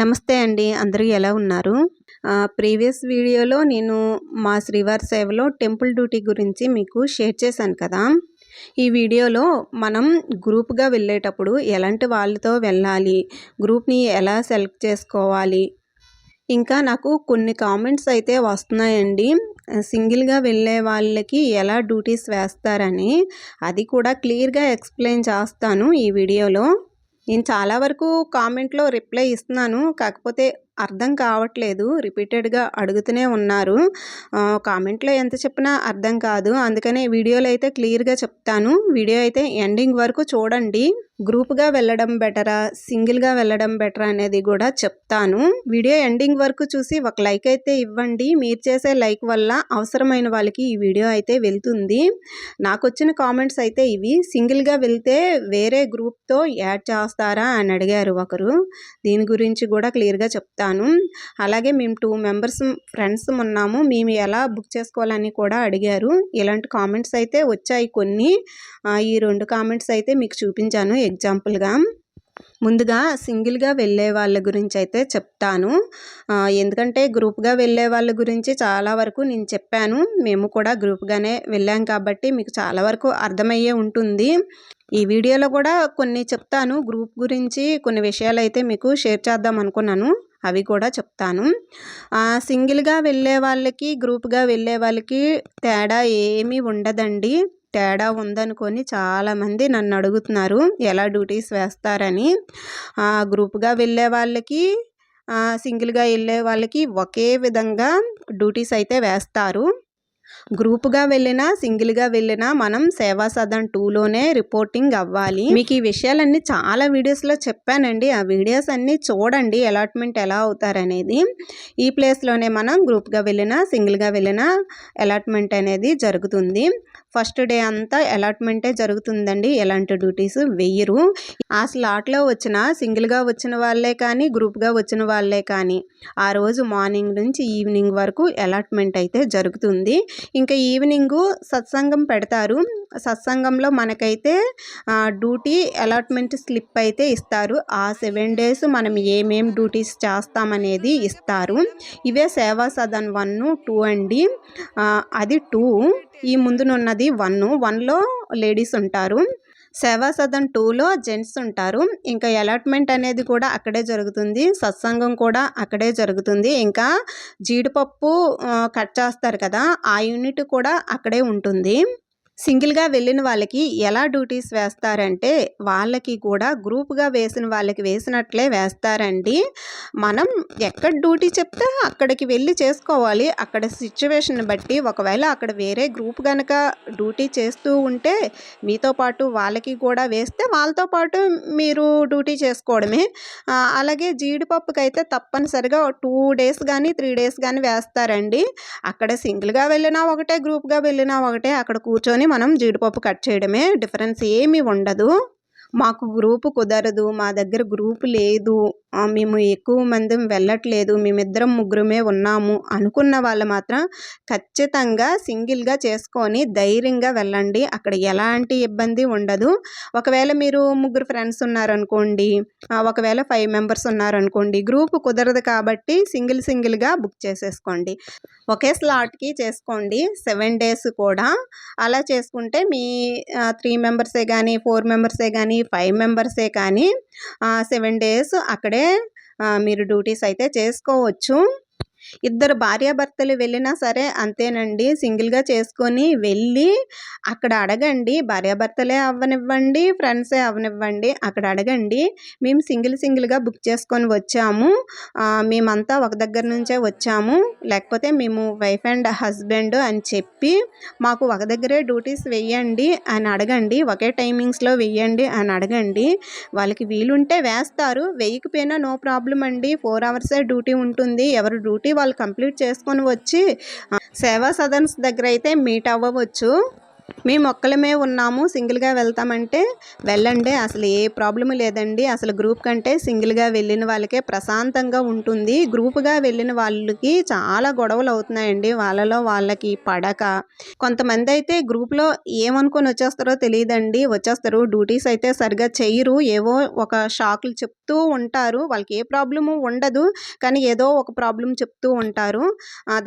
నమస్తే అండి అందరూ ఎలా ఉన్నారు? ప్రీవియస్ వీడియోలో నేను మా శ్రీవారి సేవలో టెంపుల్ డ్యూటీ గురించి మీకు షేర్ చేశాను కదా. ఈ వీడియోలో మనం గ్రూప్గా వెళ్ళేటప్పుడు ఎలాంటి వాళ్ళతో వెళ్ళాలి గ్రూప్ని ఎలా సెలెక్ట్ చేసుకోవాలి ఇంకా నాకు కొన్ని కామెంట్స్ అయితే వస్తున్నాయండి. సింగిల్గా వెళ్ళే వాళ్ళకి ఎలా డ్యూటీస్ వేస్తారని అది కూడా క్లియర్గా ఎక్స్ప్లెయిన్ చేస్తాను ఈ వీడియోలో. నేను చాలా వరకు కామెంట్లో రిప్లై ఇస్తున్నాను. కాకపోతే అర్థం కావట్లేదు. రిపీటెడ్గా అడుగుతూనే ఉన్నారు. కామెంట్లో ఎంత చెప్పినా అర్థం కాదు. అందుకనే వీడియోలో అయితే క్లియర్గా చెప్తాను. వీడియో అయితే ఎండింగ్ వరకు చూడండి. గ్రూప్గా వెళ్ళడం బెటరా? సింగిల్గా వెళ్ళడం బెటరా అనేది కూడా చెప్తాను. వీడియో ఎండింగ్ వరకు చూసి ఒక లైక్ అయితే ఇవ్వండి. మీరు చేసే లైక్ వల్ల అవసరమైన వాళ్ళకి ఈ వీడియో అయితే వెళ్తుంది. నాకు వచ్చిన కామెంట్స్ అయితే ఇవి. సింగిల్గా వెళ్తే వేరే గ్రూప్తో యాడ్ చేస్తారా అని అడిగారు ఒకరు. దీని గురించి కూడా క్లియర్గా చెప్తాను. చెప్తాను అలాగే మేము టూ మెంబర్స్ ఫ్రెండ్స్ ఉన్నాము. మేము ఎలా బుక్ చేసుకోవాలని కూడా అడిగారు. ఇలాంటి కామెంట్స్ అయితే వచ్చాయి కొన్ని. ఈ రెండు కామెంట్స్ అయితే మీకు చూపించాను ఎగ్జాంపుల్గా ముందుగా సింగిల్గా వెళ్ళే వాళ్ళ గురించి అయితే చెప్తాను. ఎందుకంటే గ్రూప్గా వెళ్ళే వాళ్ళ గురించి చాలా వరకు నేను చెప్పాను. మేము కూడా గ్రూప్గానే వెళ్ళాం కాబట్టి మీకు చాలా వరకు అర్థమయ్యే ఉంటుంది. ఈ వీడియోలో కూడా కొన్ని చెప్తాను. గ్రూప్ గురించి కొన్ని విషయాలు అయితే మీకు షేర్ చేద్దాం అనుకున్నాను. అవి కూడా చెప్తాను. సింగిల్గా వెళ్ళే వాళ్ళకి గ్రూప్గా వెళ్ళే వాళ్ళకి తేడా ఏమీ ఉండదండి. తేడా ఉందనుకొని చాలామంది నన్ను అడుగుతున్నారు ఎలా డ్యూటీస్ వేస్తారని. గ్రూప్గా వెళ్ళే వాళ్ళకి సింగిల్గా వెళ్ళే వాళ్ళకి ఒకే విధంగా డ్యూటీస్ అయితే వేస్తారు. గ్రూప్గా వెళ్ళినా సింగిల్గా వెళ్ళినా మనం సేవా సదన్ టూలోనే రిపోర్టింగ్ అవ్వాలి. మీకు ఈ విషయాలన్నీ చాలా వీడియోస్లో చెప్పానండి. ఆ వీడియోస్ అన్నీ చూడండి అలాట్మెంట్ ఎలా అవుతారనేది. ఈ ప్లేస్లోనే మనం గ్రూప్గా వెళ్ళినా సింగిల్గా వెళ్ళినా అలాట్మెంట్ అనేది జరుగుతుంది. ఫస్ట్ డే అంతా అలాట్మెంటే జరుగుతుందండి. ఎలాంటి డ్యూటీస్ వెయ్యరు ఆ స్లాట్లో వచ్చిన సింగిల్గా వచ్చిన వాళ్ళే కానీ గ్రూప్గా వచ్చిన వాళ్ళే కానీ ఆ రోజు మార్నింగ్ నుంచి ఈవినింగ్ వరకు అలాట్మెంట్ అయితే జరుగుతుంది. ఇంకా ఈవినింగు సత్సంగం పెడతారు. సత్సంగంలో మనకైతే డ్యూటీ అలాట్మెంట్ స్లిప్ అయితే ఇస్తారు. ఆ సెవెన్ డేస్ మనం ఏమేం డ్యూటీస్ చేస్తామనేది ఇస్తారు. ఇవే సేవా సదన్ వన్ టూ అండి అది టూ. ఈ ముందునున్నది వన్. వన్లో లేడీస్ ఉంటారు. సేవా సదన్ టూలో జెంట్స్ ఉంటారు. ఇంకా అలాట్మెంట్ అనేది కూడా అక్కడే జరుగుతుంది. సత్సంగం కూడా అక్కడే జరుగుతుంది. ఇంకా జీడిపప్పు కట్ చేస్తారు కదా ఆ యూనిట్ కూడా అక్కడే ఉంటుంది. సింగిల్గా వెళ్ళిన వాళ్ళకి ఎలా డ్యూటీస్ వేస్తారంటే వాళ్ళకి కూడా గ్రూప్గా వేసిన వాళ్ళకి వేసినట్లే వేస్తారండి. మనం ఎక్కడ డ్యూటీ చెప్తే అక్కడికి వెళ్ళి చేసుకోవాలి. అక్కడ సిచ్యువేషన్ బట్టి ఒకవేళ అక్కడ వేరే గ్రూప్ కనుక డ్యూటీ చేస్తూ ఉంటే మీతో పాటు వాళ్ళకి కూడా వేస్తే వాళ్ళతో పాటు మీరు డ్యూటీ చేసుకోవడమే. అలాగే జీడిపప్పుకి అయితే తప్పనిసరిగా టూ డేస్ కానీ త్రీ డేస్ కానీ వేస్తారండి. అక్కడ సింగిల్గా వెళ్ళినా ఒకటే గ్రూప్గా వెళ్ళినా ఒకటే అక్కడ కూర్చొని మనం జీడిపప్పు కట్ చేయడమే డిఫరెన్స్ ఏమీ ఉండదు. మాకు గ్రూపు కుదరదు మా దగ్గర గ్రూపు లేదు మేము ఎక్కువ మంది వెళ్ళట్లేదు మేమిద్దరం ముగ్గురమే ఉన్నాము అనుకున్న వాళ్ళు మాత్రం ఖచ్చితంగా సింగిల్గా చేసుకొని ధైర్యంగా వెళ్ళండి. అక్కడ ఎలాంటి ఇబ్బంది ఉండదు. ఒకవేళ మీరు ముగ్గురు ఫ్రెండ్స్ ఉన్నారనుకోండి ఒకవేళ ఫైవ్ మెంబర్స్ ఉన్నారనుకోండి గ్రూప్ కుదరదు కాబట్టి సింగిల్ సింగిల్గా బుక్ చేసేసుకోండి. ఒకే స్లాట్కి చేసుకోండి సెవెన్ డేస్ కూడా. అలా చేసుకుంటే మీ త్రీ మెంబర్సే కానీ ఫోర్ మెంబర్సే కానీ ఫైవ్ మెంబర్సే కానీ సెవెన్ డేస్ అక్కడే మీరు డ్యూటీస్ అయితే చేసుకోవచ్చు. ఇద్దరు భార్యాభర్తలు వెళ్ళినా సరే అంతేనండి. సింగిల్గా చేసుకొని వెళ్ళి అక్కడ అడగండి. భార్యాభర్తలే అవ్వనివ్వండి ఫ్రెండ్సే అవ్వనివ్వండి అక్కడ అడగండి. మేము సింగిల్ సింగిల్గా బుక్ చేసుకొని వచ్చాము. మేమంతా ఒక దగ్గర నుంచే వచ్చాము. లేకపోతే మేము వైఫ్ అండ్ హస్బెండ్ అని చెప్పి మాకు ఒక దగ్గరే డ్యూటీస్ వెయ్యండి అని అడగండి. ఒకే టైమింగ్స్లో వెయ్యండి అని అడగండి. వాళ్ళకి వీలుంటే వేస్తారు. వెయ్యకపోయినా నో ప్రాబ్లం అండి. ఫోర్ అవర్సే డ్యూటీ ఉంటుంది. ఎవరు డ్యూటీ వాళ్ళు కంప్లీట్ చేసుకొని వచ్చి సేవా సదన్స్ దగ్గర అయితే మీట్ అవ్వవచ్చు. మేము ఒక్కలమే ఉన్నాము సింగిల్గా వెళ్తామంటే వెళ్ళండి అసలు ఏ ప్రాబ్లము లేదండి. అసలు గ్రూప్ కంటే సింగిల్గా వెళ్ళిన వాళ్ళకే ప్రశాంతంగా ఉంటుంది. గ్రూప్గా వెళ్ళిన వాళ్ళకి చాలా గొడవలు అవుతున్నాయండి. వాళ్ళలో వాళ్ళకి పడక. కొంతమంది అయితే గ్రూప్లో ఏమనుకొని వచ్చేస్తారో తెలియదండి. వచ్చేస్తారు డ్యూటీస్ అయితే సరిగా చేయరు. ఏవో ఒక షాకులు చెప్తూ ఉంటారు. వాళ్ళకి ఏ ప్రాబ్లము ఉండదు కానీ ఏదో ఒక ప్రాబ్లం చెప్తూ ఉంటారు.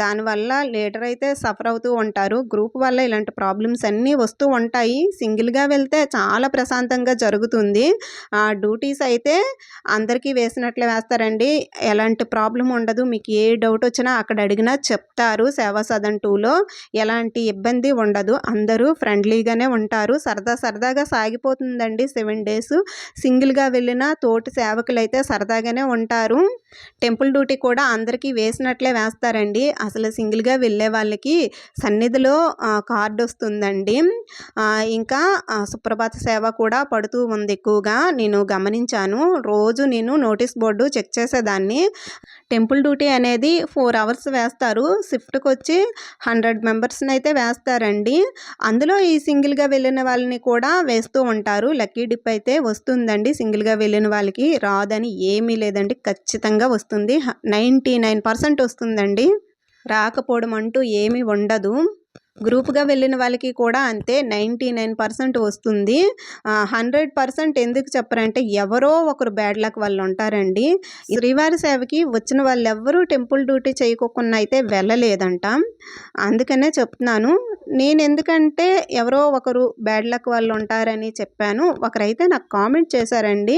దానివల్ల లీడర్ అయితే సఫర్ అవుతూ ఉంటారు. గ్రూప్ వల్ల ఇలాంటి ప్రాబ్లమ్స్ అన్నీ వస్తూ ఉంటాయి. సింగిల్గా వెళ్తే చాలా ప్రశాంతంగా జరుగుతుంది. డ్యూటీస్ అయితే అందరికీ వేసినట్లే వేస్తారండి. ఎలాంటి ప్రాబ్లం ఉండదు. మీకు ఏ డౌట్ వచ్చినా అక్కడ అడిగినా చెప్తారు సేవా సదన్ టూలో ఎలాంటి ఇబ్బంది ఉండదు. అందరూ ఫ్రెండ్లీగానే ఉంటారు. సరదా సరదాగా సాగిపోతుందండి సెవెన్ డేస్. సింగిల్గా వెళ్ళిన తోటి సేవకులు అయితే సరదాగానే ఉంటారు. టెంపుల్ డ్యూటీ కూడా అందరికీ వేసినట్లే వేస్తారండి. అసలు సింగిల్గా వెళ్ళే వాళ్ళకి సన్నిధిలో కార్డు వస్తుందండి. ఇంకా సుప్రభాత సేవ కూడా పడుతూ ఉంది ఎక్కువగా. నేను గమనించాను. రోజు నేను నోటీస్ బోర్డు చెక్ చేసేదాన్ని. టెంపుల్ డ్యూటీ అనేది ఫోర్ అవర్స్ వేస్తారు. షిఫ్ట్కి వచ్చి హండ్రెడ్ మెంబర్స్ని అయితే వేస్తారండి. అందులో ఈ సింగిల్గా వెళ్ళిన వాళ్ళని కూడా వేస్తూ ఉంటారు. లక్కీ డిప్ అయితే వస్తుందండి. సింగిల్గా వెళ్ళిన వాళ్ళకి రాదని ఏమీ లేదండి. ఖచ్చితంగా వస్తుంది. నైంటీ నైన్ పర్సెంట్ వస్తుందండి. రాకపోవడం అంటూ ఏమీ ఉండదు. గ్రూప్గా వెళ్ళిన వాళ్ళకి కూడా అంతే నైంటీ నైన్ పర్సెంట్ వస్తుంది. హండ్రెడ్ పర్సెంట్ ఎందుకు చెప్పరంటే ఎవరో ఒకరు బ్యాడ్ లక్ వాళ్ళు ఉంటారండి. శ్రీవారి సేవకి వచ్చిన వాళ్ళు ఎవ్వరూ టెంపుల్ డ్యూటీ చేయకోకుండా అయితే వెళ్ళలేదంట. అందుకనే చెప్తున్నాను నేను ఎందుకంటే ఎవరో ఒకరు బ్యాడ్ లక్ వాళ్ళు ఉంటారని చెప్పాను. ఒకరైతే నాకు కామెంట్ చేశారండి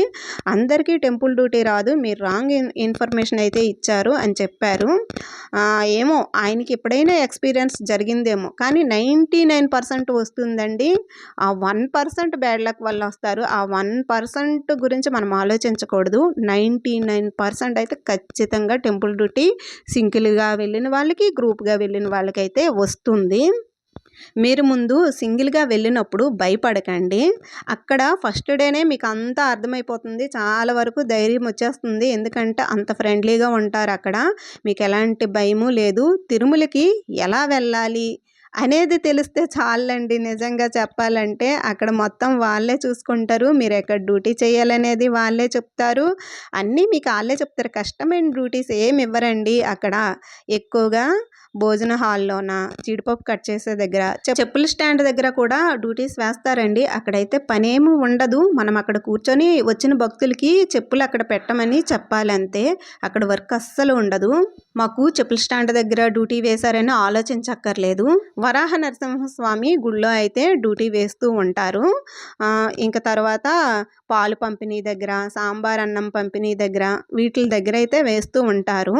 అందరికీ టెంపుల్ డ్యూటీ రాదు మీరు రాంగ్ ఇన్ఫర్మేషన్ అయితే ఇచ్చారు అని చెప్పారు. ఏమో ఆయనకి ఎప్పుడైనా ఎక్స్పీరియన్స్ జరిగిందేమో కానీ నైంటీ నైన్ పర్సెంట్ వస్తుందండి. ఆ వన్ పర్సెంట్ బ్యాడ్ లక్ వల్ల వస్తారు ఆ వన్ పర్సెంట్ గురించి మనం ఆలోచించకూడదు. నైంటీ నైన్ పర్సెంట్ అయితే ఖచ్చితంగా టెంపుల్ డ్యూటీ సింగిల్గా వెళ్ళిన వాళ్ళకి గ్రూప్గా వెళ్ళిన వాళ్ళకైతే వస్తుంది. మీరు ముందు సింగిల్గా వెళ్ళినప్పుడు భయపడకండి. అక్కడ ఫస్ట్ డేనే మీకు అంతా అర్థమైపోతుంది. చాలా వరకు ధైర్యం వచ్చేస్తుంది. ఎందుకంటే అంత ఫ్రెండ్లీగా ఉంటారు అక్కడ. మీకు ఎలాంటి భయము లేదు. తిరుమలకి ఎలా వెళ్ళాలి అనేది తెలిస్తే చాలండి. నిజంగా చెప్పాలంటే అక్కడ మొత్తం వాళ్ళే చూసుకుంటారు. మీరు ఎక్కడ డ్యూటీ చేయాలనేది వాళ్ళే చెప్తారు. అన్నీ మీకు వాళ్ళే చెప్తారు. కష్టమైన డ్యూటీస్ ఏమి ఇవ్వరండి అక్కడ ఎక్కువగా. భోజన హాల్లోన? జీడిపప్పు కట్ చేసే దగ్గర? చెప్పుల స్టాండ్ దగ్గర కూడా డ్యూటీస్ వేస్తారండి. అక్కడైతే పనేమీ ఉండదు. మనం అక్కడ కూర్చొని వచ్చిన భక్తులకి చెప్పులు అక్కడ పెట్టమని చెప్పాలంతే. అక్కడ వర్క్ అస్సలు ఉండదు. మాకు చెప్పుల స్టాండ్ దగ్గర డ్యూటీ వేశారని ఆలోచించక్కర్లేదు. వరాహ నరసింహస్వామి గుళ్ళో అయితే డ్యూటీ వేస్తూ ఉంటారు. ఇంకా తర్వాత పాలు పంపిణీ దగ్గర సాంబార్ అన్నం పంపిణీ దగ్గర వీటి దగ్గర అయితే వేస్తూ ఉంటారు.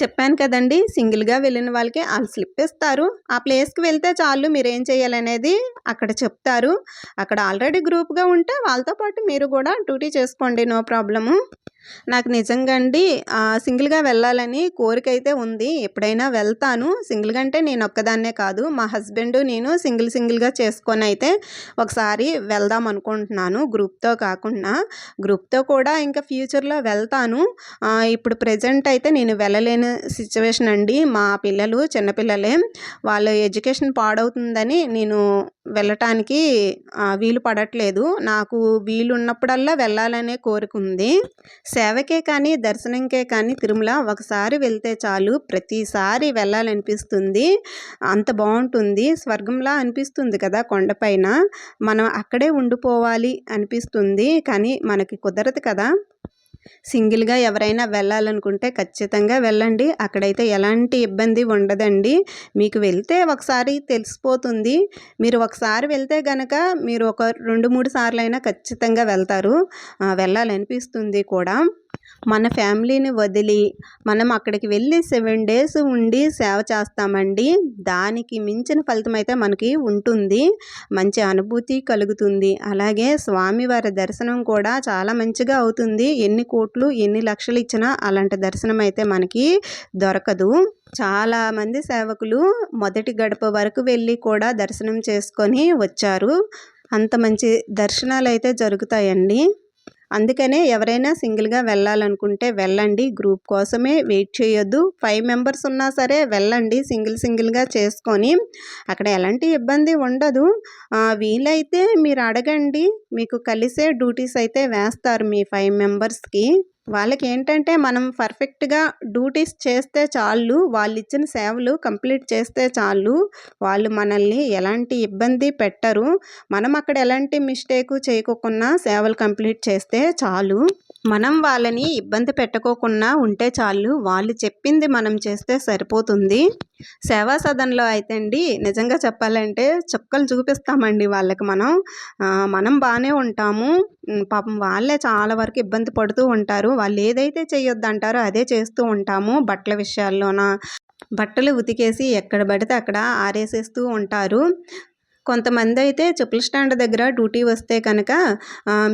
చెప్పాను కదండి సింగిల్గా వెళ్ళిన వాళ్ళకి వాళ్ళు స్లిప్ ఇస్తారు. ఆ ప్లేస్కి వెళ్తే చాలు మీరు ఏం చేయాలనేది అక్కడ చెప్తారు. అక్కడ ఆల్రెడీ గ్రూప్గా ఉంటే వాళ్ళతో పాటు మీరు కూడా డ్యూటీ చేసుకోండి నో ప్రాబ్లము. నాకు నిజంగా అండి సింగిల్గా వెళ్ళాలని కోరిక అయితే ఉంది. ఎప్పుడైనా వెళ్తాను. సింగిల్గా అంటే నేను ఒక్కదాన్నే కాదు. మా హస్బెండ్ నేను సింగిల్ సింగిల్గా చేసుకొని అయితే ఒకసారి వెళ్దాం అనుకుంటున్నాను గ్రూప్తో కాకుండా. గ్రూప్తో కూడా ఇంకా ఫ్యూచర్లో వెళ్తాను. ఇప్పుడు ప్రజెంట్ అయితే నేను వెళ్ళలేని సిచ్యువేషన్ అండి. మా పిల్లలు చిన్నపిల్లలే వాళ్ళ ఎడ్యుకేషన్ పాడవుతుందని నేను వెళ్ళటానికి వీలు పడట్లేదు. నాకు వీలు ఉన్నప్పుడల్లా వెళ్ళాలనే కోరిక ఉంది. సేవకే కానీ దర్శనంకే కానీ తిరుమల ఒకసారి వెళ్తే చాలు. ప్రతిసారి వెళ్ళాలనిపిస్తుంది. అంత బాగుంటుంది. స్వర్గంలా అనిపిస్తుంది కదా కొండపైన మనం అక్కడే ఉండిపోవాలి అనిపిస్తుంది. కానీ మనకి కుదరదు కదా. సింగిల్గా ఎవరైనా వెళ్ళాలనుకుంటే ఖచ్చితంగా వెళ్ళండి. అక్కడైతే ఎలాంటి ఇబ్బంది ఉండదండి. మీకు వెళ్తే ఒకసారి తెలిసిపోతుంది. మీరు ఒకసారి వెళ్తే కనుక మీరు ఒక రెండు మూడు సార్లు అయినా ఖచ్చితంగా వెళ్తారు. వెళ్ళాలనిపిస్తుంది కూడా. మన ఫ్యామిలీని వదిలి మనం అక్కడికి వెళ్ళి సెవెన్ డేస్ ఉండి సేవ చేస్తామండి. దానికి మించిన ఫలితం అయితే మనకి ఉంటుంది. మంచి అనుభూతి కలుగుతుంది. అలాగే స్వామివారి దర్శనం కూడా చాలా మంచిగా అవుతుంది. ఎన్ని కోట్లు ఎన్ని లక్షలు ఇచ్చినా అలాంటి దర్శనం అయితే మనకి దొరకదు. చాలామంది సేవకులు మొదటి గడప వరకు వెళ్ళి కూడా దర్శనం చేసుకొని వచ్చారు. అంత మంచి దర్శనాలు అయితే జరుగుతాయండి. అందుకనే ఎవరైనా సింగిల్గా వెళ్ళాలనుకుంటే వెళ్ళండి. గ్రూప్ కోసమే వెయిట్ చేయొద్దు. ఫైవ్ మెంబర్స్ ఉన్నా సరే వెళ్ళండి. సింగిల్ సింగిల్గా చేసుకొని అక్కడ ఎలాంటి ఇబ్బంది ఉండదు. వీలైతే మీరు అడగండి. మీకు కలిసే డ్యూటీస్ అయితే వేస్తారు మీ ఫైవ్ మెంబర్స్కి. వాళ్ళకి ఏంటంటే మనం పర్ఫెక్ట్గా డ్యూటీస్ చేస్తే చాలు వాళ్ళు ఇచ్చిన సేవలు కంప్లీట్ చేస్తే చాలు వాళ్ళు మనల్ని ఎలాంటి ఇబ్బంది పెట్టరు. మనం అక్కడ ఎలాంటి మిస్టేక్ చేయకుండా సేవలు కంప్లీట్ చేస్తే చాలు. మనం వాళ్ళని ఇబ్బంది పెట్టకోకుండా ఉంటే చాలు వాళ్ళు చెప్పింది మనం చేస్తే సరిపోతుంది. సేవా సదన్లో అయితే అండి నిజంగా చెప్పాలంటే చుక్కలు చూపిస్తామండి వాళ్ళకి మనం. మనం బాగానే ఉంటాము. పాపం వాళ్ళే చాలా వరకు ఇబ్బంది పడుతూ ఉంటారు. వాళ్ళు ఏదైతే చేయొద్దు అంటారో అదే చేస్తూ ఉంటాము బట్టల విషయాల్లోన. బట్టలు ఉతికేసి ఎక్కడ పడితే అక్కడ ఆరేసేస్తూ ఉంటారు. కొంతమంది అయితే చెప్పుల స్టాండ్ దగ్గర డ్యూటీ వస్తే కనుక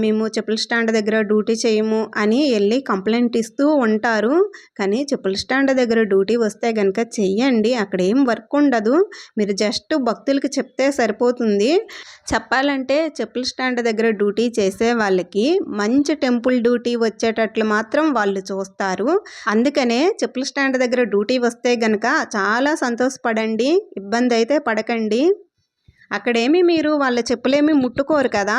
మేము చెప్పుల స్టాండ్ దగ్గర డ్యూటీ చేయము అని వెళ్ళి కంప్లైంట్ ఇస్తూ ఉంటారు. కానీ చెప్పుల స్టాండ్ దగ్గర డ్యూటీ వస్తే కనుక చెయ్యండి అక్కడ ఏం వర్క్ ఉండదు. మీరు జస్ట్ భక్తులకి చెప్తే సరిపోతుంది. చెప్పాలంటే చెప్పుల స్టాండ్ దగ్గర డ్యూటీ చేసే వాళ్ళకి మంచి టెంపుల్ డ్యూటీ వచ్చేటట్లు మాత్రం వాళ్ళు చూస్తారు. అందుకనే చెప్పుల స్టాండ్ దగ్గర డ్యూటీ వస్తే గనక చాలా సంతోషపడండి ఇబ్బంది అయితే పడకండి. అక్కడేమి మీరు వాళ్ళ చెప్పులేమి ముట్టుకోరు కదా?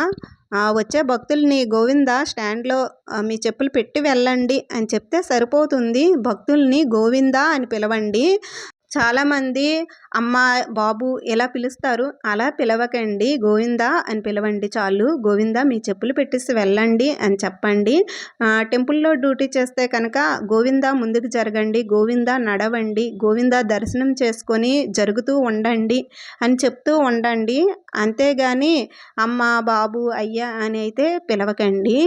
వచ్చే భక్తుల్ని గోవింద స్టాండ్లో మీ చెప్పులు పెట్టి వెళ్ళండి అని చెప్తే సరిపోతుంది. భక్తుల్ని గోవింద అని పిలవండి. చాలామంది అమ్మ బాబు ఎలా పిలుస్తారు? అలా పిలవకండి. గోవిందా అని పిలవండి చాలు. గోవిందా మీ చెప్పులు పెట్టేసి వెళ్ళండి అని చెప్పండి. టెంపుల్లో డ్యూటీ చేస్తే కనుక గోవిందా ముందుకు జరగండి. గోవిందా నడవండి. గోవిందా దర్శనం చేసుకొని జరుగుతూ ఉండండి అని చెప్తూ ఉండండి. అంతేగాని అమ్మ బాబు అయ్యా అని అయితే పిలవకండి.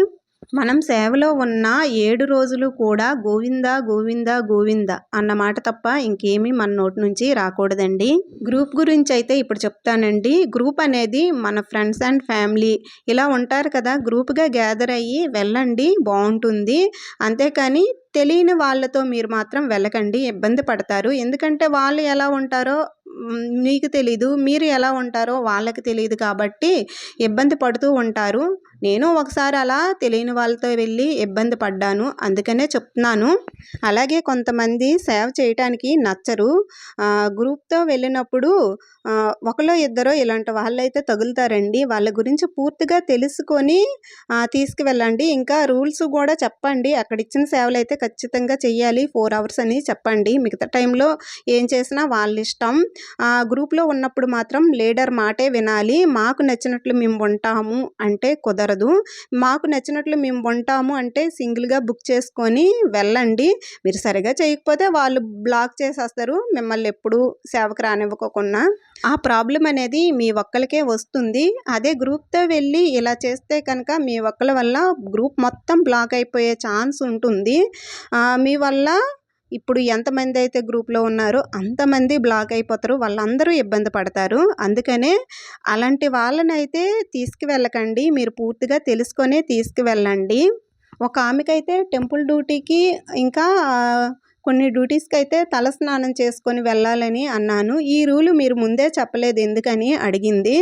మనం సేవలో ఉన్న ఏడు రోజులు కూడా గోవింద గోవింద గోవింద అన్న మాట తప్ప ఇంకేమీ మన నోటి నుంచి రాకూడదండి. గ్రూప్ గురించి అయితే ఇప్పుడు చెప్తానండి. గ్రూప్ అనేది మన ఫ్రెండ్స్ అండ్ ఫ్యామిలీ ఇలా ఉంటారు కదా గ్రూప్గా గ్యాదర్ అయ్యి వెళ్ళండి బాగుంటుంది. అంతేకాని తెలియని వాళ్ళతో మీరు మాత్రం వెళ్ళకండి ఇబ్బంది పడతారు. ఎందుకంటే వాళ్ళు ఎలా ఉంటారో మీకు తెలీదు మీరు ఎలా ఉంటారో వాళ్ళకి తెలియదు కాబట్టి ఇబ్బంది పడుతూ ఉంటారు. నేను ఒకసారి అలా తెలియని వాళ్ళతో వెళ్ళి ఇబ్బంది పడ్డాను. అందుకనే చెప్తున్నాను. అలాగే కొంతమంది సేవ చేయటానికి నచ్చరు. గ్రూప్తో వెళ్ళినప్పుడు ఒకలో ఇద్దరో ఇలాంటి వాళ్ళైతే తగులుతారండి. వాళ్ళ గురించి పూర్తిగా తెలుసుకొని తీసుకువెళ్ళండి. ఇంకా రూల్స్ కూడా చెప్పండి. అక్కడ ఇచ్చిన సేవలు అయితే ఖచ్చితంగా చెయ్యాలి. ఫోర్ అవర్స్ అని చెప్పండి. మిగతా టైంలో ఏం చేసినా వాళ్ళ ఇష్టం. గ్రూప్లో ఉన్నప్పుడు మాత్రం లీడర్ మాటే వినాలి. మాకు నచ్చినట్లు మేము ఉంటాము. అంటే కుదరదు. మాకు నచ్చినట్లు మేము ఉంటాము అంటే సింగిల్గా బుక్ చేసుకొని వెళ్ళండి. మీరు సరిగా చేయకపోతే వాళ్ళు బ్లాక్ చేసేస్తారు. మిమ్మల్ని ఎప్పుడు సేవకు రానివ్వకోకుండా. ఆ ప్రాబ్లం అనేది మీ ఒక్కరికే వస్తుంది. అదే గ్రూప్తో వెళ్ళి ఇలా చేస్తే కనుక మీ ఒక్కల వల్ల గ్రూప్ మొత్తం బ్లాక్ అయిపోయే ఛాన్స్ ఉంటుంది. మీ వల్ల ఇప్పుడు ఎంతమంది అయితే గ్రూప్లో ఉన్నారో అంతమంది బ్లాక్ అయిపోతారు వాళ్ళందరూ ఇబ్బంది పడతారు. అందుకనే అలాంటి వాళ్ళని అయితే తీసుకువెళ్ళకండి. మీరు పూర్తిగా తెలుసుకొనే తీసుకువెళ్ళండి. ఒక ఆమెకైతే టెంపుల్ డ్యూటీకి ఇంకా కొన్ని డ్యూటీస్కి అయితే తలస్నానం చేసుకొని వెళ్ళాలని అన్నాను. ఈ రూలు మీరు ముందే చెప్పలేదు ఎందుకని అడిగింది.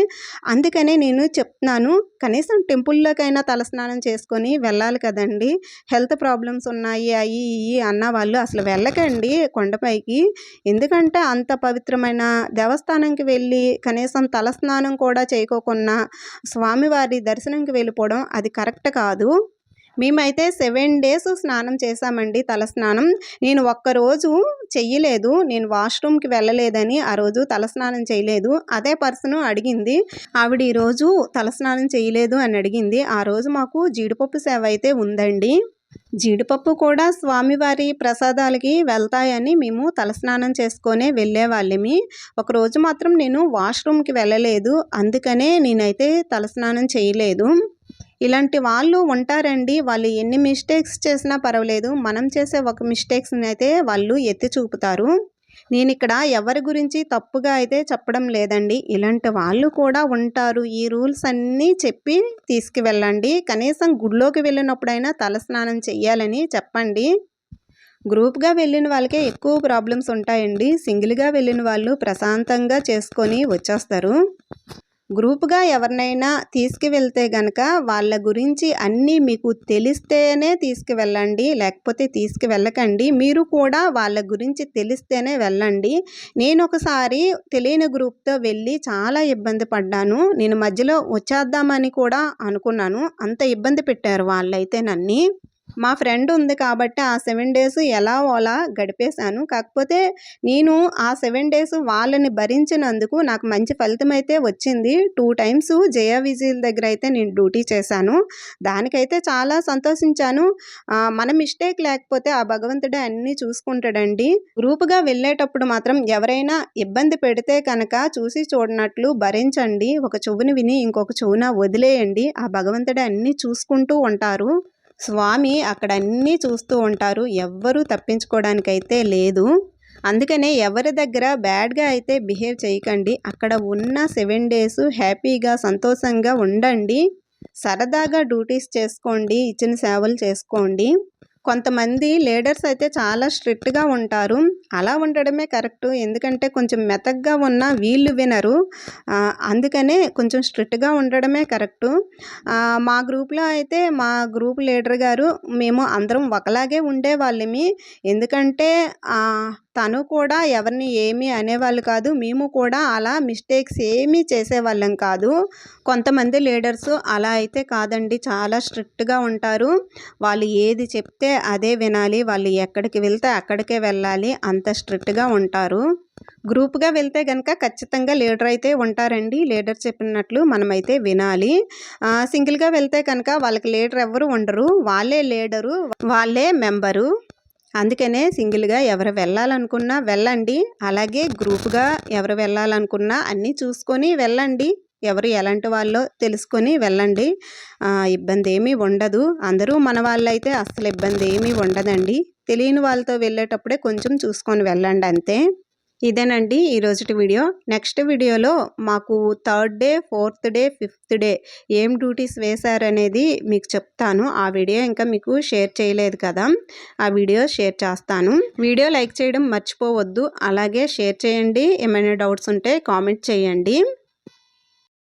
అందుకనే నేను చెప్తున్నాను కనీసం టెంపుల్లోకైనా తలస్నానం చేసుకొని వెళ్ళాలి కదండి. హెల్త్ ప్రాబ్లమ్స్ ఉన్నాయి అవి ఇవి అన్న వాళ్ళు అసలు వెళ్ళకండి కొండపైకి. ఎందుకంటే అంత పవిత్రమైన దేవస్థానంకి వెళ్ళి కనీసం తలస్నానం కూడా చేయకోకుండా స్వామివారి దర్శనంకి వెళ్ళిపోవడం అది కరెక్ట్ కాదు. మేమైతే సెవెన్ డేస్ స్నానం చేశామండి తల స్నానం నేను ఒక్కరోజు చెయ్యలేదు. నేను వాష్రూమ్కి వెళ్ళలేదని ఆ రోజు తలస్నానం చేయలేదు అదే పర్సన్ అడిగింది ఆవిడ ఈరోజు తలస్నానం చేయలేదు అని అడిగింది. ఆ రోజు మాకు జీడిపప్పు సేవ అయితే ఉందండి. జీడిపప్పు కూడా స్వామివారి ప్రసాదాలకి వెళ్తాయని మేము తలస్నానం చేసుకొనే వెళ్ళేవాళ్ళమి. ఒకరోజు మాత్రం నేను వాష్రూమ్కి వెళ్ళలేదు. అందుకనే నేనైతే తలస్నానం చేయలేదు ఇలాంటి వాళ్ళు ఉంటారండి. వాళ్ళు ఎన్ని మిస్టేక్స్ చేసినా పర్వాలేదు. మనం చేసే ఒక మిస్టేక్స్ని అయితే వాళ్ళు ఎత్తి చూపుతారు. నేను ఇక్కడ ఎవరి గురించి తప్పుగా అయితే చెప్పడం లేదండి. ఇలాంటి వాళ్ళు కూడా ఉంటారు. ఈ రూల్స్ అన్నీ చెప్పి తీసుకువెళ్ళండి. కనీసం గుడిలోకి వెళ్ళినప్పుడైనా తలస్నానం చెయ్యాలని చెప్పండి. గ్రూప్గా వెళ్ళిన వాళ్ళకే ఎక్కువ ప్రాబ్లమ్స్ ఉంటాయండి. సింగిల్గా వెళ్ళిన వాళ్ళు ప్రశాంతంగా చేసుకొని వచ్చేస్తారు. గ్రూప్గా ఎవరినైనా తీసుకువెళ్తే గనక వాళ్ళ గురించి అన్నీ మీకు తెలిస్తేనే తీసుకువెళ్ళండి లేకపోతే తీసుకువెళ్ళకండి. మీరు కూడా వాళ్ళ గురించి తెలిస్తేనే వెళ్ళండి. నేను ఒకసారి తెలియని గ్రూప్తో వెళ్ళి చాలా ఇబ్బంది పడ్డాను. నేను మధ్యలో వచ్చేద్దామని కూడా అనుకున్నాను. అంత ఇబ్బంది పెట్టారు వాళ్ళైతే నన్ను. మా ఫ్రెండ్ ఉంది కాబట్టి ఆ సెవెన్ డేస్ ఎలా ఓలా గడిపేశాను. కాకపోతే నేను ఆ సెవెన్ డేస్ వాళ్ళని భరించినందుకు నాకు మంచి ఫలితం అయితే వచ్చింది. టూ టైమ్స్ జయ విజిల్ దగ్గర అయితే నేను డ్యూటీ చేశాను. దానికైతే చాలా సంతోషించాను. మన మిస్టేక్ లేకపోతే ఆ భగవంతుడే అన్నీ చూసుకుంటాడండి. గ్రూప్గా వెళ్ళేటప్పుడు మాత్రం ఎవరైనా ఇబ్బంది పెడితే కనుక చూసి చూడనట్లు భరించండి. ఒక చెవుని విని ఇంకొక చెవున వదిలేయండి. ఆ భగవంతుడే అన్నీ చూసుకుంటూ ఉంటారు. స్వామి అక్కడ అన్నీ చూస్తూ ఉంటారు. ఎవ్వరూ తప్పించుకోవడానికైతే లేదు. అందుకనే ఎవరి దగ్గర బ్యాడ్గా అయితే బిహేవ్ చేయకండి. అక్కడ ఉన్న సెవెన్ డేస్ హ్యాపీగా సంతోషంగా ఉండండి. సరదాగా డ్యూటీస్ చేసుకోండి. ఇచ్చిన సేవలు చేసుకోండి. కొంతమంది లీడర్స్ అయితే చాలా స్ట్రిక్ట్గా ఉంటారు. అలా ఉండడమే కరెక్ట్. ఎందుకంటే కొంచెం మెతగ్గా ఉన్న వీళ్ళు వినరు. అందుకనే కొంచెం స్ట్రిక్ట్గా ఉండడమే కరెక్ట్. మా గ్రూప్లో అయితే మా గ్రూప్ లీడర్ గారు మేము అందరం ఒకలాగే ఉండేవాళ్ళమి. ఎందుకంటే తను కూడా ఎవరిని ఏమీ అనేవాళ్ళు కాదు. మేము కూడా అలా మిస్టేక్స్ ఏమీ చేసేవాళ్ళం కాదు. కొంతమంది లీడర్స్ అలా అయితే కాదండి. చాలా స్ట్రిక్ట్గా ఉంటారు. వాళ్ళు ఏది చెప్తే అదే వినాలి. వాళ్ళు ఎక్కడికి వెళ్తే అక్కడికే వెళ్ళాలి. అంత స్ట్రిక్ట్గా ఉంటారు. గ్రూప్గా వెళ్తే కనుక ఖచ్చితంగా లీడర్ అయితే ఉంటారండి. లీడర్ చెప్పినట్లు మనమైతే వినాలి. సింగిల్గా వెళ్తే కనుక వాళ్ళకి లీడర్ ఎవరు ఉండరు. వాళ్ళే లీడరు వాళ్ళే మెంబరు అందుకనే సింగిల్గా ఎవరు వెళ్ళాలనుకున్నా వెళ్ళండి. అలాగే గ్రూప్గా ఎవరు వెళ్ళాలనుకున్నా అన్నీ చూసుకొని వెళ్ళండి. ఎవరు ఎలాంటి వాళ్ళో తెలుసుకొని వెళ్ళండి. ఇబ్బంది ఏమీ ఉండదు. అందరూ మన వాళ్ళైతే అస్సలు ఇబ్బంది ఏమీ ఉండదండి. తెలియని వాళ్ళతో వెళ్ళేటప్పుడే కొంచెం చూసుకొని వెళ్ళండి అంతే. ఇదేనండి ఈరోజుటి వీడియో. నెక్స్ట్ వీడియోలో మాకు third day fourth day fifth day ఏం డ్యూటీస్ వేశారనేది మీకు చెప్తాను. ఆ వీడియో ఇంకా మీకు షేర్ చేయలేదు కదా ఆ వీడియో షేర్ చేస్తాను. వీడియో లైక్ చేయడం మర్చిపోవద్దు. అలాగే షేర్ చేయండి. ఏమైనా డౌట్స్ ఉంటే కామెంట్ చేయండి.